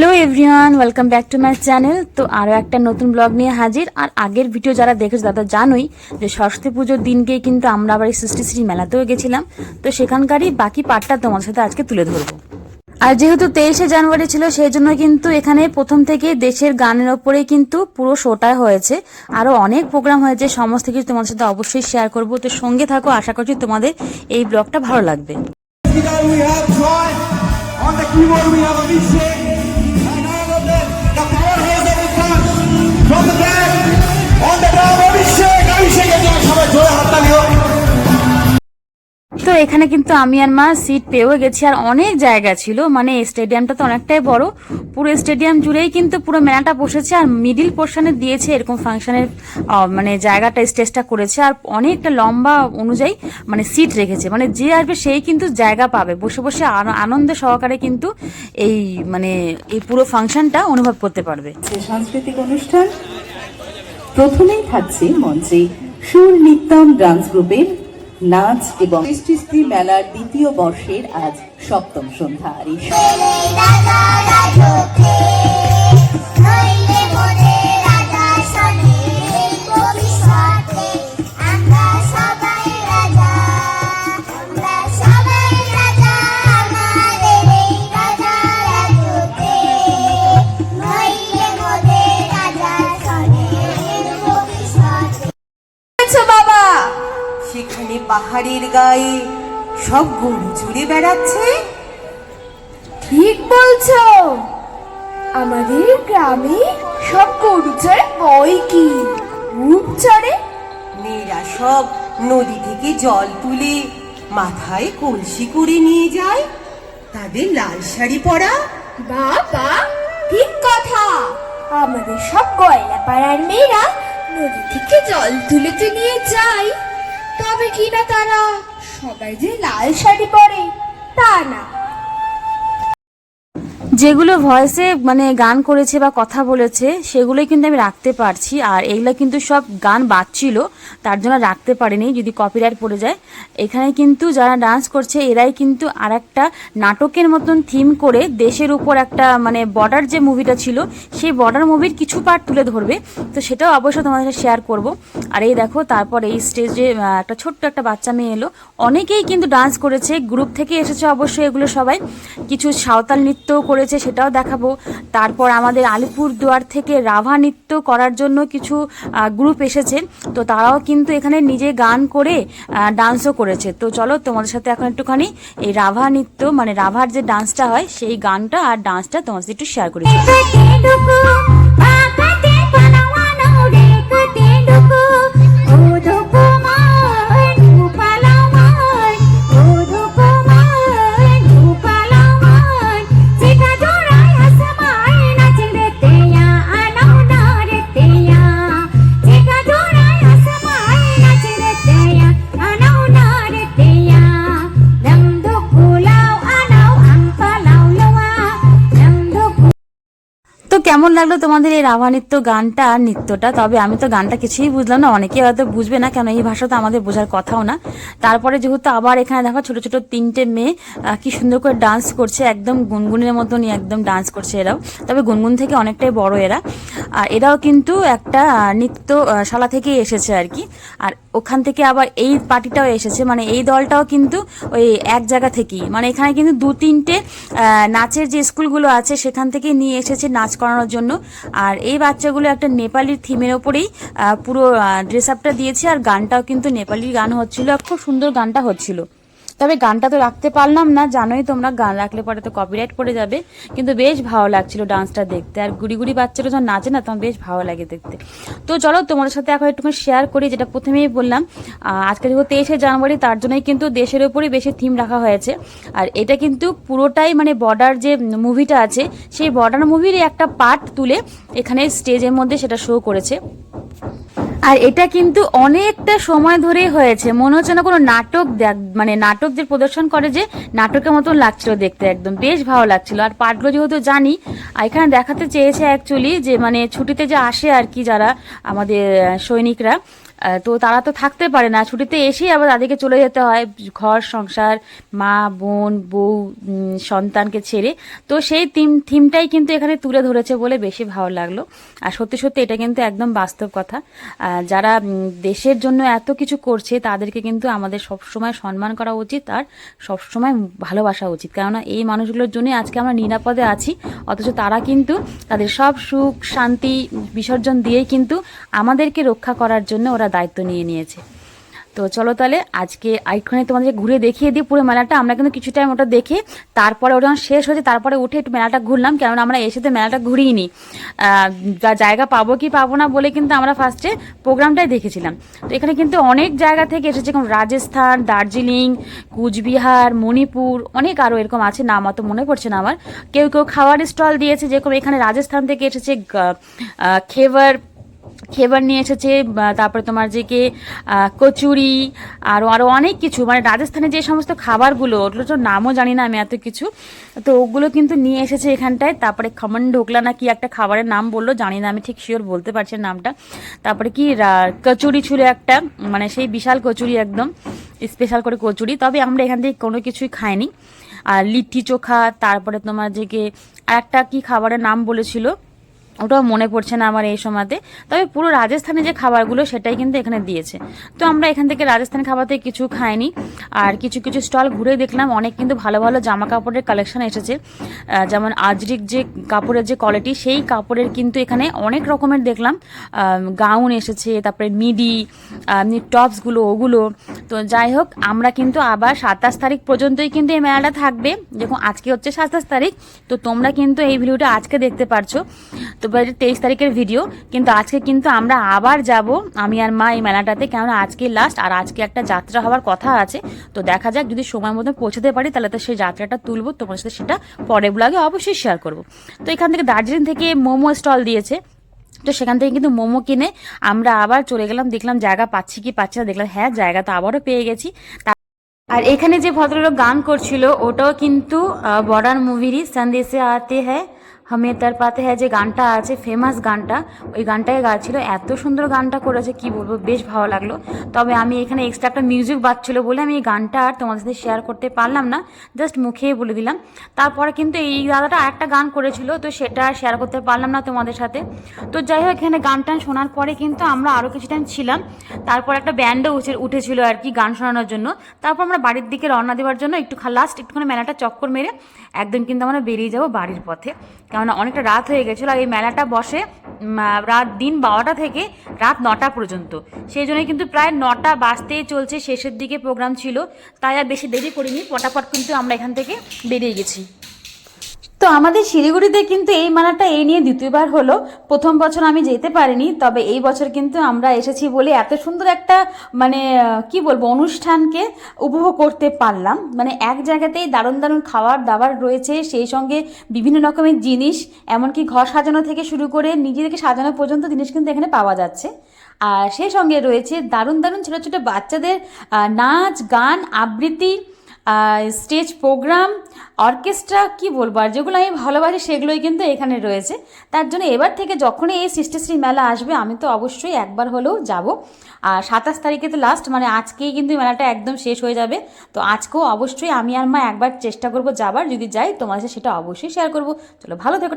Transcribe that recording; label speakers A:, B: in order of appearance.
A: Hello everyone, welcome back to my channel. তো আরও একটা নতুন ব্লগ নিয়ে হাজির। আর আগের ভিডিও যারা দেখেছ, তারা জানোই যে সরস্বতী পুজোর দিনকেই কিন্তু আমরা আবার এই সৃষ্টি শ্রী মেলাতেও গেছিলাম। তো সেখানকারই বাকি পার্টটা তোমার সাথে আজকে তুলে ধরবো। আর যেহেতু তেইশে জানুয়ারি ছিল সেই জন্য কিন্তু এখানে প্রথম থেকে দেশের গানের ওপরেই কিন্তু পুরো শোটা হয়েছে। আরও অনেক প্রোগ্রাম হয়েছে, সমস্ত কিছু তোমার সাথে অবশ্যই শেয়ার করব। তো সঙ্গে থাকো, আশা করছি তোমাদের এই ব্লগটা ভালো লাগবে। এখানে কিন্তু আমি আর মা সিট পেয়েও গেছি আর অনেক জায়গা ছিল। মানে স্টেডিয়ামটা তো অনেকটাই বড়। পুরো স্টেডিয়াম জুড়েই কিন্তু পুরো মেলাটা বসেছে আর মিডিল পোর্শনে দিয়েছে এরকম ফাংশনের মানে জায়গাটা স্টেজটা করেছে আর অনেকটা লম্বা অনুযায়ী মানে সিট রেখেছে। মানে যে আসবে সেই কিন্তু জায়গা পাবে। বসে বসে আন- আনন্দ সহকারে কিন্তু এই মানে এই পুরো ফাংশনটা অনুভব করতে পারবে।
B: সাংস্কৃতিক অনুষ্ঠান, প্রথমেই থাকছে মঞ্চে সুর, নিত্যম ডান্স গ্রুপের নাচ এবং সৃষ্টি মেলার দ্বিতীয় বর্ষের আজ সপ্তম সন্ধ্যা। আর
C: পাহাড়ের গায়ে সব গরু চড়ে বেড়াচ্ছে?
D: ঠিক বলছো। আমাদের গ্রামে সব গরু চড়ে বই কি? রূপ চড়ে?
C: মেয়েরা সব নদী থেকে জল তুলে মাথায় কলসি করে নিয়ে যায়। তাদের লাল শাড়ি পরা।
D: বাবা, ঠিক কথা। আমাদের সব গয়লা পাড়ার মেয়েরা নদী থেকে জল তুলেতে নিয়ে যায়। তবে কিনা তারা? সবাই যে লাল শাড়ি পরে তা না।
A: যেগুলো ভয়েসে মানে গান করেছে বা কথা বলেছে, সেগুলোই কিন্তু আমি রাখতে পারছি। আর এগুলো কিন্তু সব গান বাজছিল, তার জন্য রাখতে পারিনি, যদি কপিরাইট পড়ে যায়। এখানে কিন্তু যারা ডান্স করছে, এরাই কিন্তু আর একটা নাটকের মতন থিম করে দেশের উপর একটা মানে বর্ডার যে মুভিটা ছিল, সেই বর্ডার মুভির কিছু পার্ট তুলে ধরবে। তো সেটাও অবশ্যই তোমাদের সাথে শেয়ার করব। আর এই দেখো, তারপর এই স্টেজে একটা ছোট্ট একটা বাচ্চা মেয়ে এলো। অনেকেই কিন্তু ডান্স করেছে গ্রুপ থেকে এসেছে অবশ্যই এগুলো সবাই। কিছু সাঁওতাল নৃত্যও করেছে। সেটাও দেখাবো। তারপর আমাদের আলিপুর দুয়ার থেকে রাভা নৃত্য করার জন্য কিছু গ্রুপ এসেছে। তো তারাও কিন্তু এখানে নিজে গান করে ডান্সও করেছে। তো চলো তোমাদের সাথে এখন একটুখানি এই রাভা নৃত্য মানে রাভার যে ডান্সটা হয়, সেই গানটা আর ডান্সটা তোমাদের সাথে একটু শেয়ার করি। কেমন লাগল তোমাদের এই রাভা নৃত্য গানটা নৃত্যটা? তবে আমি তো গানটা কিছুই বুঝলাম না অনেকে হয়তো বুঝবে না কেন এই ভাষা তো আমাদের বোঝার কথাও না। তারপরে যেহেতু আবার এখানে দেখো ছোট ছোট তিনটে মেয়ে কি সুন্দর করে ডান্স করছে একদম গুনগুনের মতনই একদম ডান্স করছে এরাও। তবে গুনগুন থেকে অনেকটাই বড় এরা। আর এরাও কিন্তু একটা আহ, নৃত্য শালা থেকেই এসেছে আর কি। আর ওখান থেকে আবার এই পার্টিটাও এসেছে মানে এই দলটাও কিন্তু ওই এক জায়গা থেকেই। মানে এখানে কিন্তু দু তিনটে নাচের যে স্কুলগুলো আছে সেখান থেকে নিয়ে এসেছে নাচ করানোর জন্য। আর এই বাচ্চাগুলো একটা নেপালির থিমের ওপরেই পুরো ড্রেস আপটা দিয়েছে আর গানটাও কিন্তু নেপালি গান হচ্ছিল খুব সুন্দর গানটা হচ্ছিল। তবে গানটা তো রাখতে পারলাম না, জানোই তোমরা গান রাখলে পরে তো কপিরাইট পড়ে যাবে। কিন্তু বেশ ভালো লাগছিল ডান্সটা দেখতে। আর গুড়ি গুড়ি বাচ্চারা যখন নাচে না, তখন বেশ ভালো লাগে দেখতে। তো চলো, তোমাদের সাথে এখন একটুখানি শেয়ার করি, যেটা প্রথমেই বললাম। আজকে যেহেতু তেইশে জানুয়ারি, তার জন্যই কিন্তু দেশের উপরই বেশি থিম রাখা হয়েছে। আর এটা কিন্তু পুরোটাই মানে বর্ডার যে মুভিটা আছে, সেই বর্ডার মুভিরই একটা পার্ট তুলে এখানে স্টেজের মধ্যে সেটা শো করেছে। আর এটা কিন্তু অনেকটা সময় ধরেই হয়েছে। মনে হচ্ছে না কোনো নাটক দেখ- মানে নাটক যে প্রদর্শন করে যে নাটকের মতন লাগছিল দেখতে একদম। বেশ ভালো লাগছিল। আর পার্টগুলো যেহেতু জানি, আর এখানে দেখাতে চেয়েছে অ্যাকচুয়ালি যে মানে ছুটিতে যে আসে আর কি যারা আমাদের সৈনিকরা তো তারা তো থাকতে পারে না। ছুটিতে এসেই আবার তাদেরকে চলে যেতে হয়। ঘর, সংসার, মা, বোন, বউ সন্তানকে ছেড়ে। তো সেই থিম, থিমটাই কিন্তু এখানে তুলে ধরেছে বলে বেশি ভালো লাগল। আর সত্যি সত্যি এটা কিন্তু একদম বাস্তব কথা। যারা দেশের জন্য এত কিছু করছে, তাদেরকে কিন্তু আমাদের সবসময় সম্মান করা উচিত আর সবসময় ভালোবাসা উচিত। কেননা এই মানুষগুলোর জন্যই আজকে আমরা নিরাপদে আছি। অথচ তারা কিন্তু তাদের সব সুখ, শান্তি, বিসর্জন দিয়েই কিন্তু আমাদেরকে রক্ষা করার জন্য ওরা দায়িত্ব নিয়ে নিয়েছে। তো চলো তাহলে আজকে আইখানে তোমাদের ঘুরে দেখিয়ে দিই পুরো মেলাটা। আমরা কিন্তু কিছু টাইম ওটা দেখে তারপরে ওটা যখন শেষ হয়েছে, তারপরে উঠে একটু মেলাটা ঘুরলাম। কেননা আমরা এসে তো মেলাটা ঘুরিয়ে নিই জায়গা পাবো কি পাবো না বলে কিন্তু আমরা ফার্স্টে প্রোগ্রামটাই দেখেছিলাম। তো এখানে কিন্তু অনেক জায়গা থেকে এসেছে। যেরকম রাজস্থান, দার্জিলিং, কুচবিহার, মণিপুর, অনেক আরও এরকম আছে। নাম অত মনে পড়ছে না আমার। কেউ কেউ খাওয়ার স্টল দিয়েছে। যেরকম এখানে রাজস্থান থেকে এসেছে খেবার খেবার নিয়ে এসেছে তারপরে তোমার যে কে কচুরি আরও আরও অনেক কিছু। মানে রাজস্থানে যে সমস্ত খাবারগুলো ওগুলো তো নামও জানি না আমি এত কিছু। তো ওগুলো কিন্তু নিয়ে এসেছে এখানটায়। তারপরে খমন ঢোকলা না কি একটা খাবারের নাম বলল, জানি না, আমি ঠিক শিওর বলতে পারছি নামটা। তারপরে কি কচুরি ছিল একটা মানে সেই বিশাল কচুরি একদম স্পেশাল করে কচুরি। তবে আমরা এখান থেকে কোনো কিছুই খাইনি। আর লিট্টি চোখা, তারপরে তোমার যে কে, আর একটা কি খাবারের নাম বলেছিল ওটাও মনে পড়ছে না আমার এই সময়তে। তবে পুরো রাজস্থানে যে খাবারগুলো, সেটাই কিন্তু এখানে দিয়েছে। তো আমরা এখান থেকে রাজস্থান খাবার থেকে কিছু খাইনি। আর কিছু কিছু স্টল ঘুরে দেখলাম। অনেক কিন্তু ভালো ভালো জামা কাপড়ের কালেকশন এসেছে যেমন আজরিক যে কাপড়ের যে কোয়ালিটি সেই কাপড়ের কিন্তু এখানে অনেক রকমের দেখলাম। গাউন এসেছে, তারপরে মিডি টপসগুলো ওগুলো। তো যাই হোক, আমরা কিন্তু আবার সাতাশ তারিখ পর্যন্তই কিন্তু এই মেলাটা থাকবে। যখন আজকে হচ্ছে সাতাশ তারিখ। তো তোমরা কিন্তু এই ভিডিওটা আজকে দেখতে পারছ। তো এটা তেইশ তারিখের ভিডিও কিন্তু আজকে কিন্তু আমরা আবার যাব, আমি আর মা এই মেলাটাতে, কেননা আজকে লাস্ট আর আজকে একটা যাত্রা হওয়ার কথা আছে। তো দেখা যাক, যদি সময় মতো পৌঁছতে পারি, তাহলে তো সেই যাত্রাটা তুলবো, তোমার সাথে সেটা পরের ব্লগে অবশ্যই শেয়ার করব। তো এখান থেকে দার্জিলিং থেকে মোমো স্টল দিয়েছে। তো সেখান থেকে কিন্তু মোমো কিনে আমরা আবার চলে গেলাম, দেখলাম জায়গা পাচ্ছি কি পাচ্ছি না, দেখলাম হ্যাঁ জায়গা তো আবারও পেয়ে গেছি। আর এখানে যে ভদ্রলোক গান করছিল, ওটাও কিন্তু বর্ডার মুভিরই, সন্দেশে আতে হ্যাঁ হামে তার পাতে হ্যাঁ যে গানটা আছে ফেমাস গানটা, ওই গানটাই গাচ্ছিল এত সুন্দর গানটা করেছে, কি বলব, বেশ ভালো লাগল। তবে আমি এখানে এক্সট্রা একটা মিউজিক বাজছিল বলে আমি এই গানটা আর তোমাদের সাথে শেয়ার করতে পারলাম না জাস্ট মুখেই বলে দিলাম। তারপরে কিন্তু এই দাদাটা একটা গান করেছিল, তো সেটা আর শেয়ার করতে পারলাম না তোমাদের সাথে। তো যাই হোক, এখানে গান টান শোনার পরে কিন্তু আমরা আরও কিছু টাইম ছিলাম, তারপর একটা ব্যান্ডও উঠে উঠেছিল আর কি গান শোনানোর জন্য। তারপর আমরা বাড়ির দিকে রওনা দেওয়ার জন্য একটু লাস্ট একটুখানি মেলাটা চক্কর মেরে একদম কিন্তু আমরা বেরিয়ে যাব বাড়ির পথে। কেননা অনেকটা রাত হয়ে গেছিল আর এই মেলাটা বসে রাত দিন বারোটা থেকে রাত নটা পর্যন্ত। সেই জন্য কিন্তু প্রায় নটা বাজতেই চলছে, শেষের দিকে প্রোগ্রাম ছিল। তাই আর বেশি দেরি করিনি, পটাপট কিন্তু আমরা এখান থেকে বেরিয়ে গেছি। তো আমাদের শিলিগুড়িতে কিন্তু এই মেলাটা এই নিয়ে দ্বিতীয়বার হলো। প্রথম বছর আমি যেতে পারিনি, তবে এই বছর কিন্তু আমরা এসেছি বলে এত সুন্দর একটা মানে কি বলব, অনুষ্ঠানকে উপভোগ করতে পারলাম। মানে এক জায়গাতেই দারুণ দারুণ খাবার দাবার রয়েছে, সেই সঙ্গে বিভিন্ন রকমের জিনিস, এমনকি ঘর সাজানো থেকে শুরু করে নিজেদেরকে সাজানো পর্যন্ত জিনিস কিন্তু এখানে পাওয়া যাচ্ছে। আর সেই সঙ্গে রয়েছে দারুণ দারুণ ছোটো ছোটো বাচ্চাদের নাচ, গান, আবৃত্তি স্টেজ প্রোগ্রাম অর্কেস্ট্রা কি বলব? আর যেগুলো আমি ভালোবাসি, সেগুলোই কিন্তু এখানে রয়েছে। তার জন্য এবার থেকে যখনই এই সৃষ্টিশ্রী মেলা আসবে, আমি তো অবশ্যই একবার হলেও যাব। আর সাতাশ তারিখে তো লাস্ট মানে আজকেই কিন্তু মেলাটা একদম শেষ হয়ে যাবে। তো আজকেও অবশ্যই আমি আর মা একবার চেষ্টা করব যাবার। যদি যাই তোমার সাথে সেটা অবশ্যই শেয়ার করব। চলো, ভালো থেকো।